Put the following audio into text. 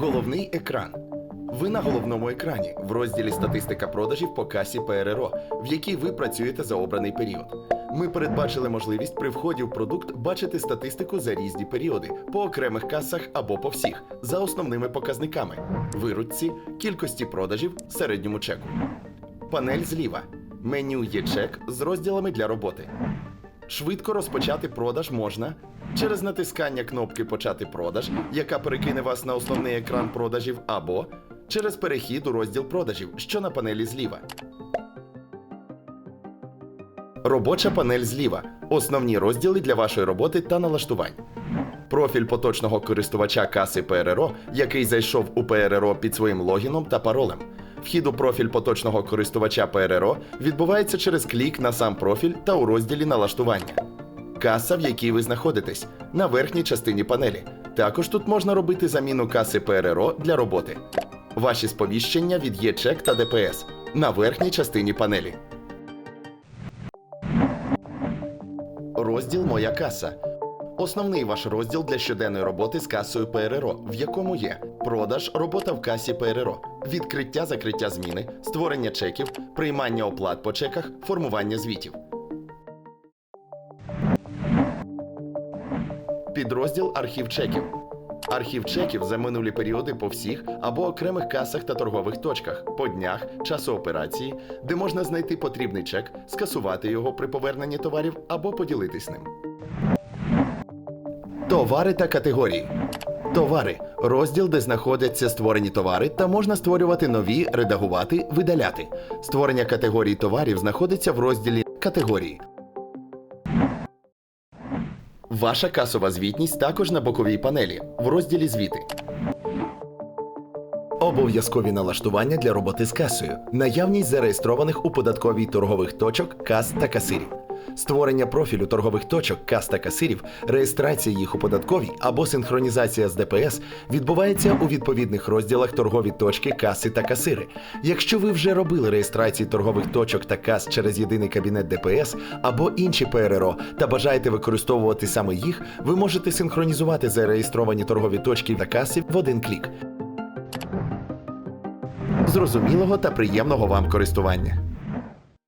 Головний екран. Ви на головному екрані в розділі Статистика продажів по касі ПРРО, в якій ви працюєте за обраний період. Ми передбачили можливість при вході в продукт бачити статистику за різні періоди по окремих касах або по всіх за основними показниками: виручці, кількості продажів, середньому чеку. Панель зліва. Меню є чек з розділами для роботи. Швидко розпочати продаж можна через натискання кнопки Почати продаж, яка перекине вас на основний екран продажів, або через перехід у розділ продажів, що на панелі зліва. Робоча панель зліва. Основні розділи для вашої роботи та налаштувань. Профіль поточного користувача каси ПРРО, який зайшов у ПРРО під своїм логіном та паролем. Вхід у профіль поточного користувача ПРРО відбувається через клік на сам профіль та у розділі налаштування. Каса, в якій ви знаходитесь, на верхній частині панелі. Також тут можна робити заміну каси ПРРО для роботи. Ваші сповіщення від ЄЧЕК та ДПС на верхній частині панелі. Розділ Моя каса. Основний ваш розділ для щоденної роботи з касою ПРРО, в якому є продаж, робота в касі ПРРО, відкриття закриття зміни, створення чеків, приймання оплат по чеках, формування звітів. Підрозділ архів чеків. Архів чеків за минулі періоди по всіх або окремих касах та торгових точках, по днях, часу операції, де можна знайти потрібний чек, скасувати його при поверненні товарів або поділитись ним. Товари та категорії. Товари розділ, де знаходяться створені товари, та можна створювати нові, редагувати, видаляти. Створення категорій товарів знаходиться в розділі Категорії. Ваша касова звітність також на боковій панелі в розділі Звіти. Обов'язкові налаштування для роботи з касою. Наявність зареєстрованих у податковій торгових точок, кас та касирів. Створення профілю торгових точок, кас та касирів, реєстрація їх у податковій або синхронізація з ДПС відбувається у відповідних розділах торгові точки, каси та касири. Якщо ви вже робили реєстрації торгових точок та кас через єдиний кабінет ДПС або інші ПРРО та бажаєте використовувати саме їх, ви можете синхронізувати зареєстровані торгові точки та каси в один клік. Зрозумілого та приємного вам користування.